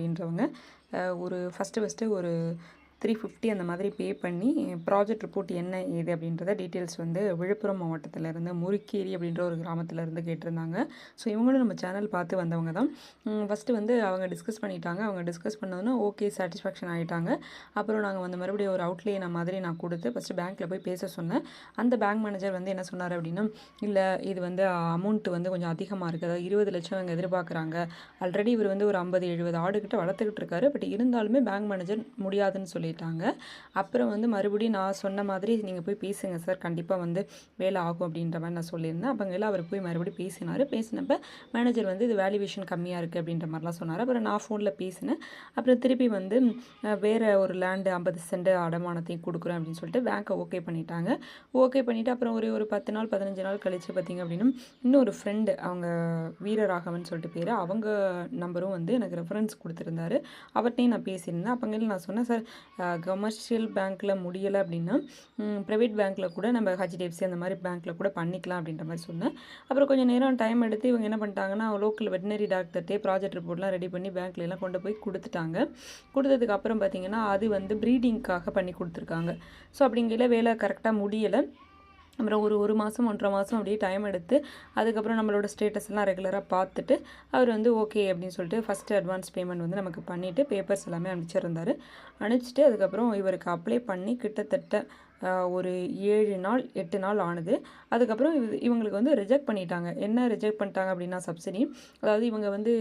அப்படின்றவங்க ஒரு first first ஒரு த்ரீ ஃபிஃப்டி அந்த மாதிரி பே பண்ணி ப்ராஜெக்ட் ரிப்போர்ட் என்ன ஏது அப்படின்றத டீட்டெயில்ஸ் வந்து விழுப்புரம் மாவட்டத்தில் இருந்து முறுக்கேரி அப்படின்ற ஒரு கிராமத்தில் இருந்து கேட்டிருந்தாங்க. ஸோ இவங்களும் நம்ம சேனல் பார்த்து வந்தவங்க தான். ஃபஸ்ட்டு வந்து அவங்க டிஸ்கஸ் பண்ணிட்டாங்க. அவங்க டிஸ்கஸ் பண்ணதுன்னா ஓகே சாட்டிஸ்ஃபேக்ஷன் ஆகிட்டாங்க அப்புறம் நாங்கள் வந்து மறுபடியும் ஒரு அவுட்லேயே மாதிரி நான் கொடுத்து ஃபஸ்ட்டு பேங்க்கில் போய் பேச சொன்னேன். அந்த பேங்க் மேனேஜர் வந்து என்ன சொன்னார் அப்படின்னா இல்லை இது வந்து அமௌண்ட்டு வந்து கொஞ்சம் அதிகமாக இருக்குது அதாவது இருபது லட்சம் அவங்க எதிர்பார்க்குறாங்க. ஆல்ரெடி இவர் வந்து ஒரு ஐம்பது எழுபது ஆடுகிட்ட வளர்த்துக்கிட்டு இருக்காரு. பட் இருந்தாலுமே பேங்க் மேனேஜர் முடியாதுன்னு சொல்லி சொல்லிட்டாங்க. அப்புறம் வந்து மறுபடியும் நான் சொன்ன மாதிரி நீங்கள் போய் பேசுங்க சார். கண்டிப்பாக வந்து வேலை ஆகும் அப்படின்ற மாதிரி நான் சொல்லியிருந்தேன். அப்போங்கையில் அவர் போய் மறுபடியும் பேசினார். பேசினப்ப மேனேஜர் வந்து இது வேல்யூவேஷன் கம்மியாக இருக்குது அப்படின்ற மாதிரிலாம் சொன்னார். அப்புறம் நான் ஃபோனில் பேசினேன். அப்புறம் திருப்பி வந்து வேறு ஒரு லேண்டு ஐம்பது சென்ட் அடமானத்தையும் கொடுக்குறேன் அப்படின்னு சொல்லிட்டு பேங்க்கை ஓகே பண்ணிட்டாங்க. ஓகே பண்ணிவிட்டு அப்புறம் ஒரு ஒரு பத்து நாள் பதினஞ்சு நாள் கழித்து பார்த்தீங்க அப்படின்னா இன்னொரு ஃப்ரெண்டு அவங்க வீரராகவன் சொல்லிட்டு பேர் அவங்க நம்பரும் வந்து எனக்கு ரெஃபரன்ஸ் கொடுத்துருந்தாரு. அவர்கிட்டையும் நான் பேசியிருந்தேன். அப்போங்கில் நான் சொன்னேன் சார் கமர்ஷியல் பேங்க்கில் முடியலை அப்படின்னா ப்ரைவேட் பேங்க்கில் கூட நம்ம ஹெச்டிஎஃப்சி அந்த மாதிரி பேங்க்கில் கூட பண்ணிக்கலாம் அப்படின்ற மாதிரி சொன்னேன். அப்புறம் கொஞ்சம் நேரம் டைம் எடுத்து இவங்க என்ன பண்ணிட்டாங்கன்னா லோக்கல் வெட்டினரி டாக்டர்கிட்டே ப்ராஜெக்ட் ரிப்போர்ட்லாம் ரெடி பண்ணி பேங்க்ல எல்லாம் கொண்டு போய் கொடுத்துட்டாங்க. கொடுத்ததுக்கு அப்புறம் பார்த்தீங்கன்னா அது வந்து ப்ரீடிங்க்காக பண்ணி கொடுத்துருக்காங்க. ஸோ அப்படிங்கையில் வேலை கரெக்டாக முடியலை. அப்புறம் ஒரு ஒரு மாதம் ஒன்றரை மாதம் அப்படியே டைம் எடுத்து அதுக்கப்புறம் நம்மளோட ஸ்டேட்டஸ்லாம் ரெகுலராக பார்த்துட்டு அவர் வந்து ஓகே அப்படின்னு சொல்லிட்டு ஃபஸ்ட்டு அட்வான்ஸ் பேமெண்ட் வந்து நமக்கு பண்ணிவிட்டு பேப்பர்ஸ் எல்லாமே அனுப்பிச்சிருந்தார். அனுப்பிச்சிட்டு அதுக்கப்புறம் இவருக்கு அப்ளை பண்ணி கிட்டத்தட்ட ஒரு ஏழு நாள் எட்டு நாள் ஆனது. அதுக்கப்புறம் இது இவங்களுக்கு வந்து ரிஜெக்ட் பண்ணிட்டாங்க. என்ன ரிஜெக்ட் பண்ணிட்டாங்க அப்படின்னா சப்சிடி அதாவது இவங்க வந்து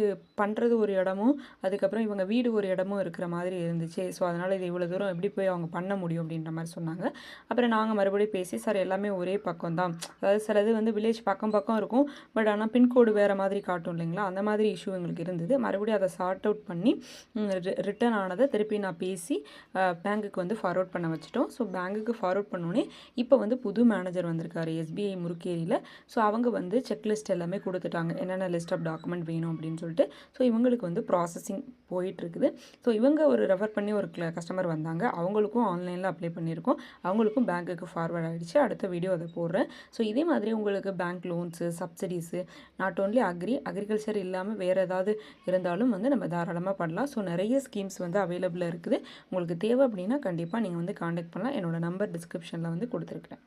பண்ணுறது ஒரு இடமும் அதுக்கப்புறம் இவங்க வீடு ஒரு இடமும் இருக்கிற மாதிரி இருந்துச்சு. ஸோ அதனால் இது இவ்வளோ தூரம் எப்படி போய் அவங்க பண்ண முடியும் அப்படின்ற மாதிரி சொன்னாங்க. அப்புறம் நாங்கள் மறுபடியும் பேசி சார் எல்லாமே ஒரே பக்கம் தான். அதாவது சிலது வந்து வில்லேஜ் பக்கம் பக்கம் இருக்கும். பட் ஆனால் பின்கோடு வேறு மாதிரி காட்டும் இல்லைங்களா? அந்த மாதிரி இஷ்யூ எங்களுக்கு இருந்தது. மறுபடியும் அதை சார்ட் அவுட் பண்ணி ரிட்டர்ன் ஆனதை திருப்பி நான் பேசி பேங்க்குக்கு வந்து ஃபார்வர்ட் பண்ண வச்சுட்டோம். ஸோ பேங்க்குக்கு ஃபார்வர்ட் பண்ணோன்னே இப்போ வந்து புது மேனேஜர் வந்திருக்காரு எஸ்பிஐ முறுக்கேரியில் ஸோ அவங்க வந்து செக்லிஸ்ட் எல்லாமே கொடுத்துட்டாங்க. என்னென்ன லிஸ்ட் ஆஃப் டாக்குமெண்ட் வேணும் அப்படின்னு சொல்லிட்டு. ஸோ இவங்களுக்கு வந்து ப்ராசஸிங் போயிட்டுருக்குது. ஸோ இவங்க ஒரு ரெஃபர் பண்ணி ஒரு கஸ்டமர் வந்தாங்க. அவங்களுக்கும் ஆன்லைனில் அப்ளை பண்ணியிருக்கோம். அவங்களுக்கும் பேங்க்குக்கு ஃபார்வர்ட் ஆகிடுச்சு அடுத்த வீடியோ அதை போடுறேன். ஸோ இதே மாதிரி உங்களுக்கு bank loans subsidies not only agri agriculture இல்லாமல் வேறு ஏதாவது இருந்தாலும் வந்து நம்ம தாராளமாக பண்ணலாம். ஸோ நிறைய ஸ்கீம்ஸ் வந்து அவைலபிளாக இருக்குது. உங்களுக்கு தேவை அப்படின்னா கண்டிப்பாக நீங்கள் வந்து காண்டாக்ட் பண்ணலாம். என்னோட நம்பர் டிஸ்கிரிப்ஷனில் வந்து கொடுத்துருக்குறேன்.